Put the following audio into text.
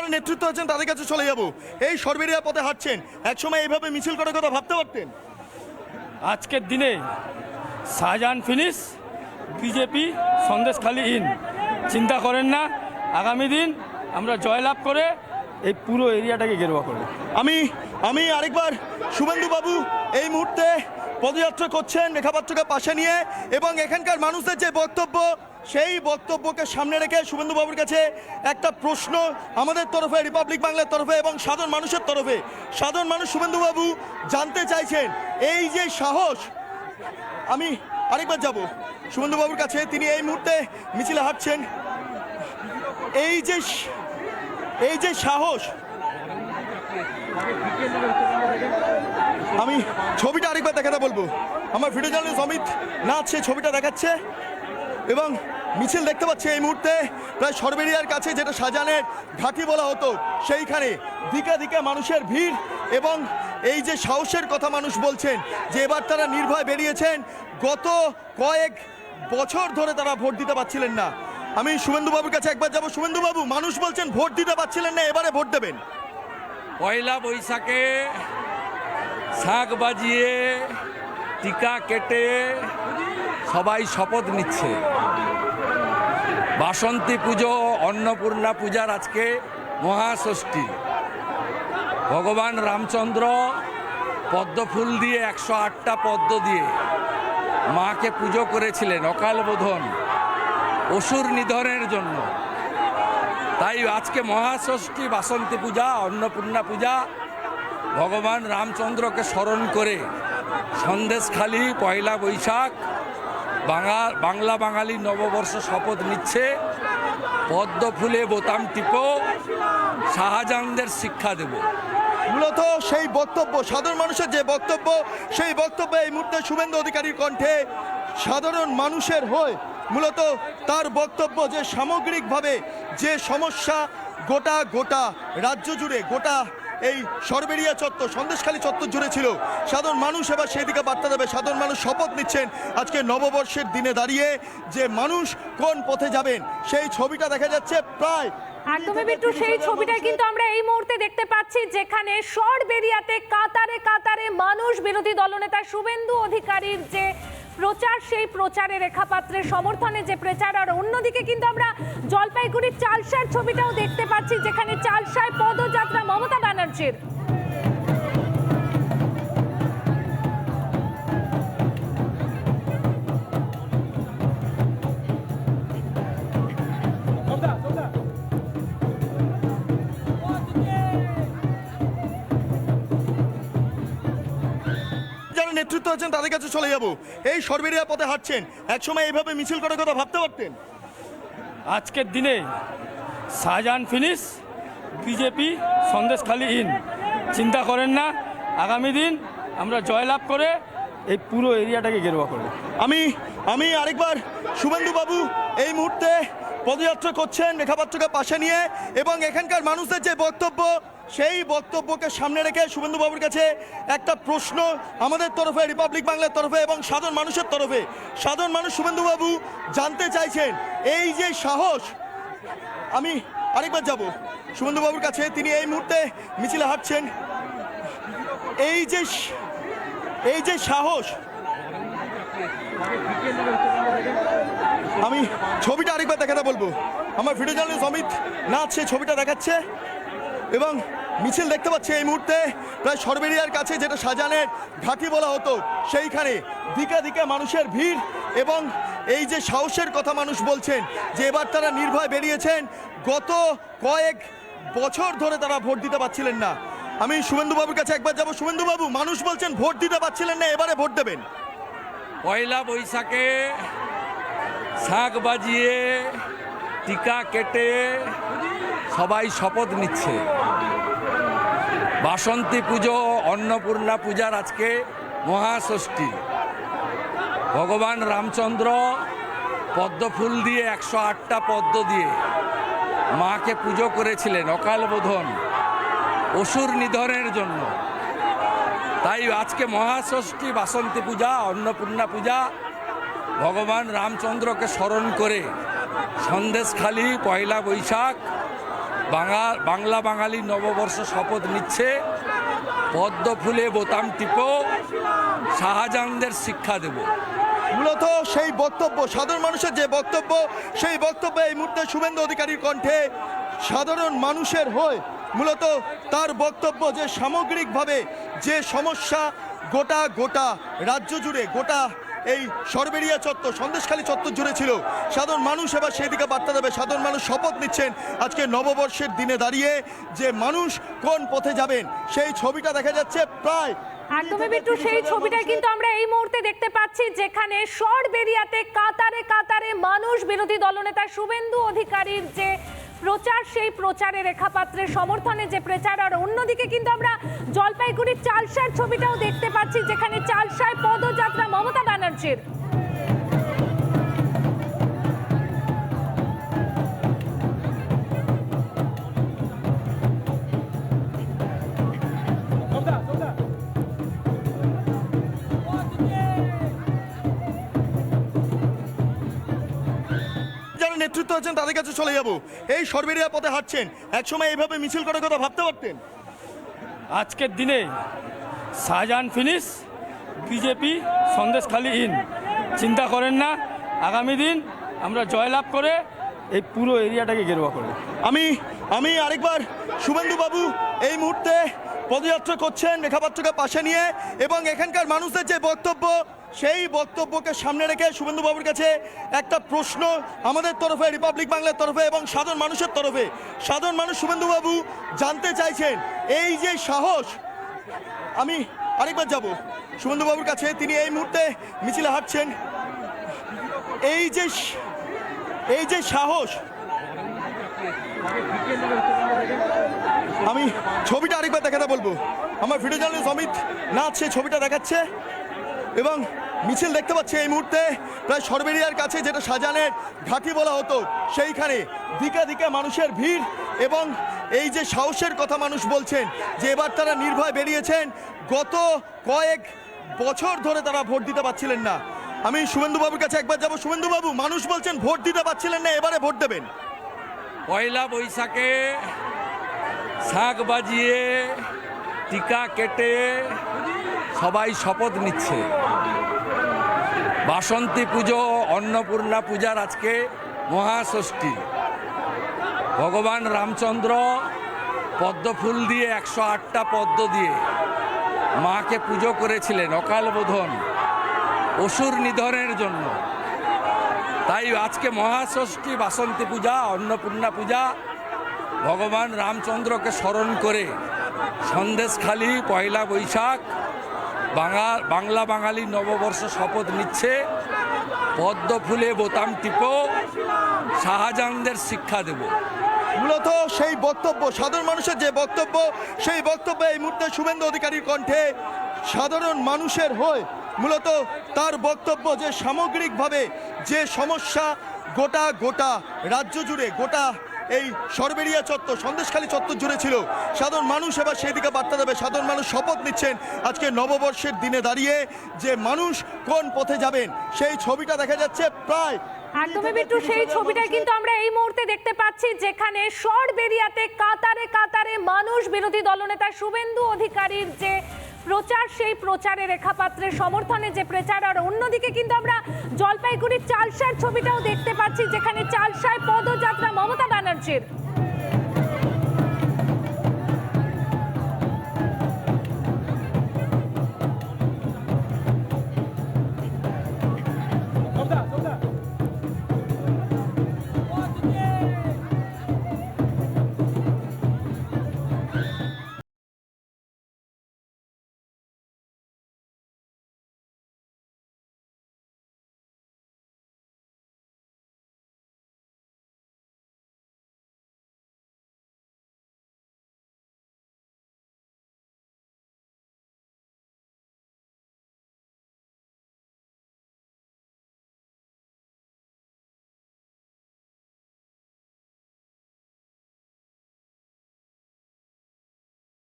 যারা নেতৃত্ব আছেন তাদের কাছে চলে যাব। এই সরবেরিয়া পথে হাঁটছেন। একসময় এইভাবে মিছিল করার কথা ভাবতে পারতেন? আজকের দিনে Shahjahan finish BJP Sandeshkhali in. চিন্তা করেন না আগামী দিন আমরা জয়লাভ করে এই পুরো এরিয়াটাকে গেরুয়া করব। আমি আমি আরেকবার শুভেন্দু বাবু এই মুহূর্তে পদযাত্রা করছেন রেখাপাত্রকে পাশে নিয়ে এবং এখানকার মানুষদের যে বক্তব্য সেই বক্তব্যকে সামনে রেখে শুভেন্দুবাবুর কাছে একটা প্রশ্ন আমাদের তরফে রিপাবলিক বাংলার তরফে এবং সাধারণ মানুষের তরফে। সাধারণ মানুষ শুভেন্দুবাবু জানতে চাইছেন, এই যে সাহস, আমি আরেকবার যাব। শুভেন্দু বাবুর কাছে তিনি এই মুহূর্তে মিছিলে হাঁটছেন। এই যে এই যে সাহস, আমি ছবিটা আরেকবার দেখাতে বলব। আমার ভিডিও জার্নালিস্ট অমিত নাথ সেই ছবিটা দেখাচ্ছে। এবং মিছিল দেখতে পাচ্ছি এই মুহূর্তে প্রায় সরবেরিয়ার কাছে যেটা শাহজাহানের ঘাঁটি বলা হতো, সেইখানে দিকে দিকে মানুষের ভিড় এবং এই যে সাহসের কথা মানুষ বলছেন যে এবার তারা নির্ভয় বেরিয়েছেন, গত কয়েক বছর ধরে তারা ভোট দিতে পারছিলেন না। আমি শুভেন্দু বাবুর কাছে একবার যাব। শুভেন্দু বাবু মানুষ বলছেন ভোট দিতে পারছিলেন না, এবারে ভোট দেবেন। পয়লা বৈশাখে শাক বাজিয়ে, টিকা কেটে সবাই শপথ নিচ্ছে। বাসন্তী পুজো অন্নপূর্ণা পূজার আজকে মহাষষ্ঠী। ভগবান রামচন্দ্র পদ্মফুল দিয়ে একশো আটটা পদ্ম দিয়ে মাকে পুজো করেছিলেন অকাল বোধন, অসুর নিধনের জন্য। তাই আজকে মহাষষ্ঠী, বাসন্তী পূজা, অন্নপূর্ণা পূজা, ভগবান রামচন্দ্রকে স্মরণ করে সন্দেশখালী, পয়লা বৈশাখ বাঙা, বাংলা বাঙালি নববর্ষ শপথ নিচ্ছে। পদ্ম ফুলে বোতাম টিপো, শাহজাহানদের শিক্ষা দেব। মূলত সেই বক্তব্য, সাধারণ মানুষের যে বক্তব্য, সেই বক্তব্য এই মুহূর্তে শুভেন্দু অধিকারীর কণ্ঠে সাধারণ মানুষের হয়ে মূলত তার বক্তব্য যে সামগ্রিকভাবে যে সমস্যা গোটা গোটা রাজ্য জুড়ে, গোটা এই সরবেরিয়া চত্বর, সন্দেশখালী চত্বর জুড়ে ছিল। সাধারণ মানুষ এবার সেই দিকে বার্তা দেবে। সাধারণ মানুষ শপথ নিচ্ছেন আজকে নববর্ষের দিনে দাঁড়িয়ে যে মানুষ কোন পথে যাবেন, সেই ছবিটা দেখা যাচ্ছে প্রায় একদমই বিট্টু সেই ছবিটাই কিন্তু আমরা এই মুহূর্তে দেখতে পাচ্ছি যেখানে সরবেরিয়াতে কাতারে কাতারে মানুষ বিরোধী দলনেতা শুভেন্দু অধিকারীর যে প্রচার, সেই প্রচারে রেখাপাত্রের সমর্থনে যে প্রচার। আর অন্যদিকে কিন্তু আমরা জলপাইগুড়ির চালসার ছবিটাও দেখতে পাচ্ছি যেখানে চালসায় পদযাত্রা মমতা ব্যানার্জির যারা নেতৃত্ব আছেন তাদের কাছে চলে যাব। এই সরবেরিয়া পথে হাঁটছেন। একসময় এইভাবে মিছিল করার কথা ভাবতে পারতেন? আজকের দিনে Shahjahan finish BJP Sandeshkhali in. চিন্তা করেন না, আগামী দিন আমরা জয়লাভ করে এই পুরো এরিয়াটাকে গেরুয়া করব। আমি আমি আরেকবার শুভেন্দু বাবু এই মুহূর্তে পদযাত্রা করছেন রেখাপাত্রকে পাশে নিয়ে এবং এখানকার মানুষদের যে বক্তব্য, সেই বক্তব্যকে সামনে রেখে শুভেন্দু বাবুর কাছে একটা প্রশ্ন আমাদের তরফে রিপাবলিক বাংলার তরফে এবং সাধারণ মানুষের তরফে। সাধারণ মানুষ শুভেন্দু বাবু জানতে চাইছেন, এই যে সাহস, আমি আরেকবার যাব। শুভেন্দু বাবুর কাছে তিনি এই মুহূর্তে মিছিলে হাঁটছেন। এই যে এই যে সাহস। আমি ছবিটা আরেকবার দেখাতে বলব। আমার ভিডিও জার্নালিস্ট অমিত নাথ সেই ছবিটা দেখাচ্ছে এবং মিছিল দেখতে পাচ্ছি এই মুহূর্তে প্রায় সরবেরিয়ার কাছে যেটা শাহজাহানের ঘাঁটি বলা হতো, সেইখানে দিকে দিকে মানুষের ভিড় এবং এই যে সাহসের কথা মানুষ বলছেন যে এবার তারা নির্ভয় বেরিয়েছেন। গত কয়েক বছর ধরে তারা ভোট দিতে পারছিলেন না। আমি শুভেন্দু বাবুর কাছে একবার যাব। শুভেন্দু বাবু মানুষ বলছেন ভোট দিতে পারছিলেন না, এবারে ভোট দেবেন। পয়লা বৈশাখে শাক বাজিয়ে, টিকা কেটে সবাই শপথ নিচ্ছে। বাসন্তী পুজো, অন্নপূর্ণা পূজার আজকে মহাষষ্ঠী। ভগবান রামচন্দ্র পদ্মফুল দিয়ে একশো আটটা পদ্ম দিয়ে মাকে পুজো করেছিলেন অকাল বোধন, অসুর নিধনের জন্য। তাই আজকে মহাষষ্ঠী বাসন্তী পূজা, অন্নপূর্ণা পূজা, ভগবান রামচন্দ্রকে স্মরণ করে সন্দেশখালী, পয়লা বৈশাখ বাংলা বাংলা বাঙালি নববর্ষ শপথ নিচ্ছে। পদ্ম ফুলে বোতাম টিপো, শাহজাহানদের শিক্ষা দেব। মূলত সেই বক্তব্য, সাধারণ মানুষের যে বক্তব্য, সেই বক্তব্য এই মুহূর্তে শুভেন্দু অধিকারীর কণ্ঠে সাধারণ মানুষের হয়ে মূলত তার বক্তব্য যে সামগ্রিকভাবে যে সমস্যা গোটা গোটা রাজ্য জুড়ে, গোটা এই সরবেরিয়া চত্বর, সন্দেশখালী চত্বর জুড়ে ছিল। সাধারণ মানুষ এবার সেই দিকে বার্তা দেবে। সাধারণ মানুষ শপথ নিচ্ছেন আজকে নববর্ষের দিনে দাঁড়িয়ে যে মানুষ কোন পথে যাবেন, সেই ছবিটা দেখা যাচ্ছে প্রায় একদমই বিট্টু সেই ছবিটা কিন্তু আমরা এই মুহূর্তে দেখতে পাচ্ছি যেখানে সরবেরিয়াতে কাতারে কাতারে মানুষ বিরোধী দলনেতা শুভেন্দু অধিকারীর যে প্রচার সেই প্রচারে রেখাপাত্রের সমর্থনে যে প্রচার। আর অন্যদিকে কিন্তু আমরা জলপাইগুড়ির চালসার ছবিটাও দেখতে পাচ্ছি যেখানে চালসায় পদযাত্রা মমতা ব্যানার্জির। নেতৃত্ব আছেন তাদের কাছে চলে যাব। এই সরবেরিয়া পথে হাঁটছেন। একসময় এইভাবে মিছিল করার কথা ভাবতে পারতেন? আজকের দিনে Shahjahan finish BJP Sandeshkhali in. চিন্তা করেন না আগামী দিন আমরা জয়লাভ করে এই পুরো এরিয়াটাকে গেরুয়া করব। আমি আমি আরেকবার শুভেন্দু বাবু এই মুহূর্তে পদযাত্রা করছেন রেখাপাত্রকে পাশে নিয়ে এবং এখানকার মানুষদের যে বক্তব্য সেই বক্তব্যকে সামনে রেখে শুভেন্দু বাবুর কাছে একটা প্রশ্ন আমাদের তরফে রিপাবলিক বাংলার তরফে এবং সাধারণ মানুষের তরফে। সাধারণ মানুষ শুভেন্দু বাবু জানতে চাইছেন, এই যে সাহস, আমি আরেকবার যাব। শুভেন্দু বাবুর কাছে তিনি এই মুহূর্তে মিছিলে হাঁটছেন। এই যে এই যে সাহস, আমি ছবিটা আরেকবার দেখাতে বলব। আমার ভিডিও জার্নালিস্ট অমিত নাথ সেই ছবিটা দেখাচ্ছে। এবং মিছিল দেখতে পাচ্ছি এই মুহূর্তে প্রায় সরবেরিয়ার কাছে যেটা শাহজাহানের ঘাঁটি বলা হতো, সেইখানে দিকে দিকে মানুষের ভিড় এবং এই যে সাহসের কথা মানুষ বলছেন যে এবার তারা নির্ভয় বেরিয়েছেন, গত কয়েক বছর ধরে তারা ভোট দিতে পারছিলেন না। আমি শুভেন্দুবাবুর কাছে একবার যাব। শুভেন্দুবাবু, মানুষ বলছেন ভোট দিতে পারছিলেন না, এবারে ভোট দেবেন। পয়লা বৈশাখে শাক বাজিয়ে, টিকা কেটে সবাই শপথ নিচ্ছে। বাসন্তী পুজো, অন্নপূর্ণা পূজার আজকে মহাষষ্ঠী। ভগবান রামচন্দ্র পদ্ম ফুল দিয়ে একশো আটটা পদ্ম দিয়ে মাকে পুজো করেছিলেন অকাল বোধন, অসুর নিধনের জন্য। তাই আজকে মহাষষ্ঠী, বাসন্তী পূজা, অন্নপূর্ণা পূজা, ভগবান রামচন্দ্রকে স্মরণ করে সন্দেশখালী পয়লা বৈশাখ বাংলা বাংলা বাঙালি নববর্ষ শপথ নিচ্ছে। পদ্ম ফুলে বোতাম টিপো, শাহজাহানদের শিক্ষা দেব। মূলত সেই বক্তব্য, সাধারণ মানুষের যে বক্তব্য, সেই বক্তব্য এই মুহূর্তে শুভেন্দু অধিকারীর কণ্ঠে সাধারণ মানুষের হয়ে মূলত তার বক্তব্য যে সামগ্রিকভাবে যে সমস্যা গোটা গোটা রাজ্য জুড়ে, গোটা এই সরবেরিয়া চত্বর সন্দেশখালী চত্বর জুড়ে ছিল। সাধারণ মানুষ এবার সেই দিকে বার্তা দেবে। সাধারণ মানুষ শপথ নিচ্ছেন আজকে নববর্ষের দিনে দাঁড়িয়ে যে মানুষ কোন পথে যাবেন, সেই ছবিটা দেখা যাচ্ছে প্রায় একদমই বিট্টু সেই ছবিটা কিন্তু আমরা এই মুহূর্তে দেখতে পাচ্ছি যেখানে সরবেরিয়াতে কাতারে কাতারে মানুষ বিরোধী দলনেতা শুভেন্দু অধিকারীর যে প্রচার, সেই প্রচারে রেখাপাত্রের সমর্থনে যে প্রচার। আর অন্যদিকে কিন্তু আমরা জলপাইগুড়ির চালসার ছবিটাও দেখতে পাচ্ছি যেখানে চালসায় পদযাত্রা ฉีด